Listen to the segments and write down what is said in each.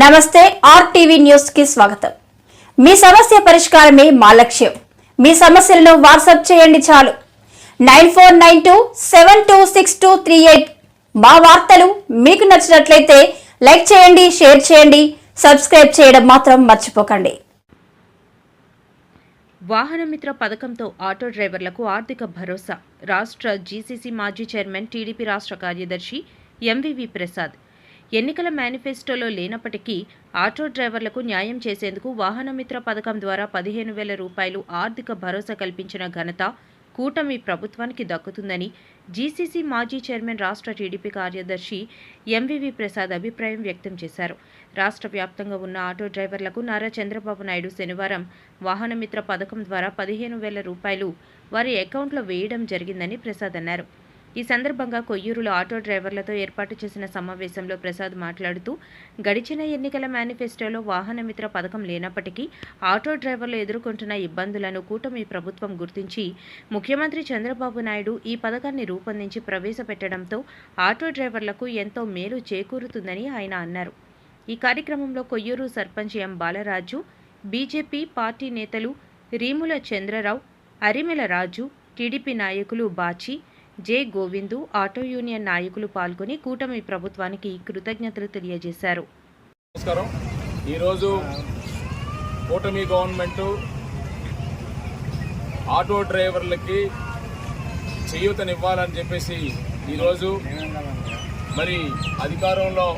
నమస్తే ఆర్టీవీ న్యూస్కి స్వాగతం. మీ సమస్య పరిష్కారమే మా లక్ష్యం. మీ సమస్యలను వాట్సాప్ చేయండి చాలు. Nine four nine two seven two six two three eight మా వార్తలు మీకు నచ్చినట్లయితే లైక్ చేయండి షేర్ చేయండి సబ్స్క్రైబ్ చేయడం మాత్రం మర్చిపోకండి. వాహనమిత్ర పథకంతో ఆటో డ్రైవర్లకు ఆర్థిక భరోసా. రాష్ట్ర జీసీసీ మాజీ చైర్మన్ టీడీపీ రాష్ట్ర కార్యదర్శి ఎంవివి ప్రసాద్. ఎన్నికల మేనిఫెస్టోలో లేనప్పటికీ ఆటో డ్రైవర్లకు న్యాయం చేసేందుకు వాహనమిత్ర పథకం ద్వారా పదిహేను వేల రూపాయలు ఆర్థిక భరోసా కల్పించిన ఘనత కూటమి ప్రభుత్వానికి దక్కుతుందని జీసీసీ మాజీ చైర్మన్ రాష్ట్ర టీడీపీ కార్యదర్శి ఎంవివి ప్రసాద్ అభిప్రాయం వ్యక్తం చేశారు. రాష్ట్ర వ్యాప్తంగా ఉన్న ఆటో డ్రైవర్లకు నారా చంద్రబాబు నాయుడు శనివారం వాహనమిత్ర పథకం ద్వారా పదిహేను వేల రూపాయలు వారి అకౌంట్లో వేయడం జరిగిందని ప్రసాద్ అన్నారు. ఈ సందర్భంగా కొయ్యూరులో ఆటో డ్రైవర్లతో ఏర్పాటు చేసిన సమావేశంలో ప్రసాద్ మాట్లాడుతూ గడిచిన ఎన్నికల మేనిఫెస్టోలో వాహనమిత్ర పథకం లేనప్పటికీ ఆటో డ్రైవర్లు ఎదుర్కొంటున్న ఇబ్బందులను కూటమి ప్రభుత్వం గుర్తించి ముఖ్యమంత్రి చంద్రబాబు నాయుడు ఈ పథకాన్ని రూపొందించి ప్రవేశపెట్టడంతో ఆటో డ్రైవర్లకు ఎంతో మేలు చేకూరుతుందని ఆయన అన్నారు. ఈ కార్యక్రమంలో Koyyuru sarpanch M Balaraju BJP party నేతలు రీముల చంద్రరావు అరిమెల రాజు టీడీపీ నాయకులు Bachi J. Govindu auto union నాయకులు పాల్గొని కూటమి ప్రభుత్వానికి కృతజ్ఞతలు తెలియజేశారు. నమస్కారం. ఈరోజు కూటమి గవర్నమెంట్ ఆటో డ్రైవర్లకి చేయూతనివ్వాలని చెప్పేసి ఈరోజు మరి అధికారంలో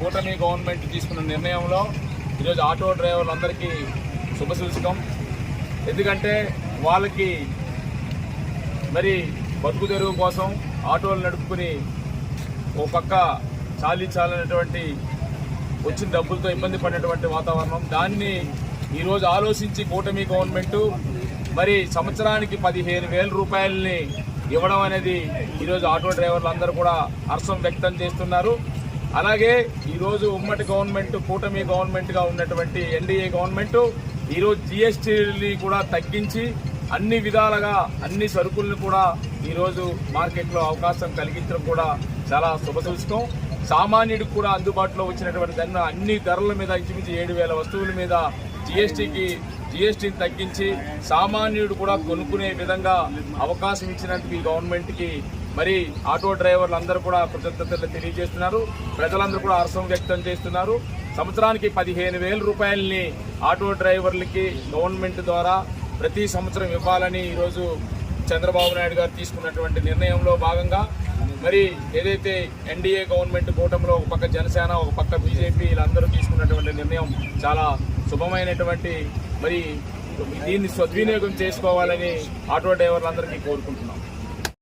కూటమి గవర్నమెంట్ తీసుకున్న నిర్ణయంలో ఈరోజు ఆటో డ్రైవర్లందరికీ శుభసూచకం ఎందుకంటే వాళ్ళకి మరి బతుకు తెరువు కోసం ఆటోలు నడుపుకుని ఓ పక్క చాలీ చాలనటువంటి వచ్చిన డబ్బులతో ఇబ్బంది పడినటువంటి వాతావరణం. దాన్ని ఈరోజు ఆలోచించి కూటమి గవర్నమెంట్ మరి సంవత్సరానికి పదిహేను వేల రూపాయలని ఇవ్వడం అనేది ఈరోజు ఆటో డ్రైవర్లు అందరూ కూడా హర్షం వ్యక్తం చేస్తున్నారు. అలాగే ఈరోజు ఉమ్మడి గవర్నమెంట్ కూటమి గవర్నమెంట్గా ఉన్నటువంటి ఎన్డీఏ గవర్నమెంట్ ఈరోజు జిఎస్టీని కూడా తగ్గించి అన్ని విధాలుగా అన్ని సరుకులను కూడా ఈరోజు మార్కెట్లో అవకాశం కలిగించడం కూడా చాలా శుభసూచకం సామాన్యుడికి కూడా అందుబాటులో వచ్చినటువంటి దాన్ని అన్ని ధరల మీద ఇంచుమించు ఏడు వేల వస్తువుల మీద జిఎస్టీకి జిఎస్టీని తగ్గించి సామాన్యుడు కూడా కొనుక్కునే విధంగా అవకాశం ఇచ్చినందుకు ఈ గవర్నమెంట్కి మరి ఆటో డ్రైవర్లు అందరూ కూడా కృతజ్ఞతలు తెలియజేస్తున్నారు. ప్రజలందరూ కూడా హర్షం వ్యక్తం చేస్తున్నారు. సంవత్సరానికి పదిహేను వేల రూపాయలని ఆటో డ్రైవర్లకి గవర్నమెంట్ ద్వారా ప్రతి సంవత్సరం ఇవ్వాలని ఈరోజు చంద్రబాబు నాయుడు గారు తీసుకున్నటువంటి నిర్ణయంలో భాగంగా మరి ఏదైతే ఎన్డీఏ గవర్నమెంట్ కూటమిలో ఒక పక్క జనసేన ఒక పక్క బీజేపీ వీళ్ళందరూ తీసుకున్నటువంటి నిర్ణయం చాలా శుభమైనటువంటి మరి దీన్ని సద్వినియోగం చేసుకోవాలని ఆటో డ్రైవర్లందరికీ కోరుకుంటున్నాం.